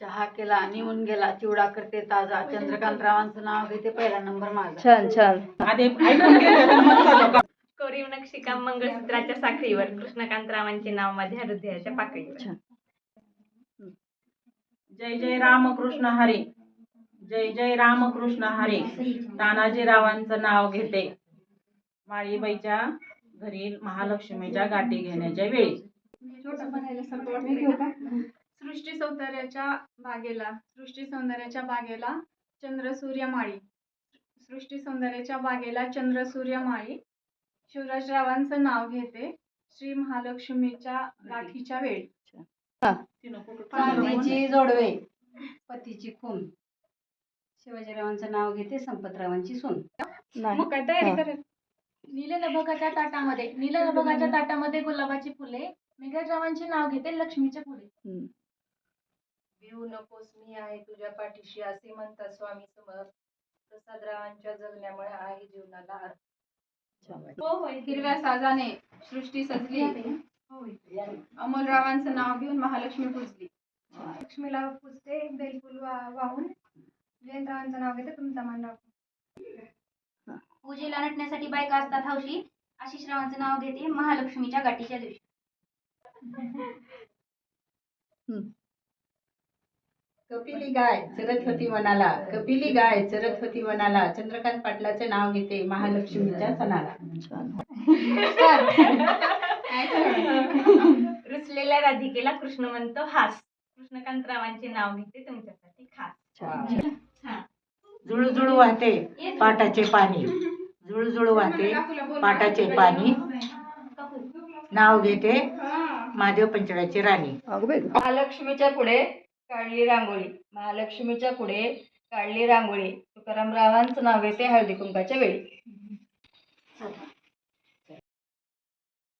चहा केला निघून गेला चिवडा करते ताजा. चंद्रकांतरावांचं नाव घेते पहिला नंबर माझा. छान छान. आधी ऐकून मग चालू? कोरीव नक्षीकाम मंगळसूत्राच्या साखळीवर कृष्णकांतरावांचे नाव माझ्या हृदयाच्या पाकळीवर. छान. जय जय रामकृष्ण हरे. जय जय रामकृष्ण हरे. तानाजीरावांचं नाव घेते. माळीबाईच्या घरी महालक्ष्मीच्या गाठी घेण्याच्या वेळी. सृष्टी सौंदर्याच्या बागेला सृष्टी सौंदर्याच्या बागेला चंद्र सूर्य माळी सृष्टी सौंदर्याच्या बागेला चंद्र सूर्य माळी शिवराजरावांचं नाव घेते श्री महालक्ष्मीच्या गाठीच्या वेळी. चांदीची जोडवे पतीची खून. शिवाजीरावांचं नाव घेते संपतरावांची सून. मग काय तयारी. करेल नीलनभोगाच्या ताटामध्ये नीलनभोगाच्या ताटामध्ये गुलाबाची फुले. मेघरावांचे नाव घेते लक्ष्मीचे फुले. भिवू नकोस मी आहे तुझ्या पाठीशी असे म्हणतात स्वामी समर्थ. प्रसादरावांच्या जगण्यामुळे आहे जीवनाला अर्थ. हिरव्या साजाने सृष्टी सजली. अमोलरावांचं नाव घेऊन महालक्ष्मी पूजली. लक्ष्मीला पूजते बेलफुल वा- वाहून. जयंतरावांचं नाव घेते तुमचा मान राखून पूजेला नटण्यासाठी बायका असतात हौशी. आशिषरावांचं नाव घेते महालक्ष्मीच्या गाठीच्या दिवशी. कपिली गाय चरत होती वनाला कपिली गाय चरत होती वनाला चंद्रकांत पाटलाचे नाव घेते महालक्ष्मीच्या सणाला. छान रुचलेल्या राधिकेला कृष्ण म्हणतो हास कृष्णकांतरावांचे नाव घेते तुमच्यासाठी खास. जुळजुळ वाहते पाटाचे पाणी. जुळजुळ वाहते पाटाचे पाणी. नाव घेते महादेव पंचडाची राणी. महालक्ष्मीच्या पुढे काढली रांगोळी. महालक्ष्मीच्या पुढे काढली रांगोळी. तुकारामरावांचं नाव घेते हळदी कुंकाच्या वेळी.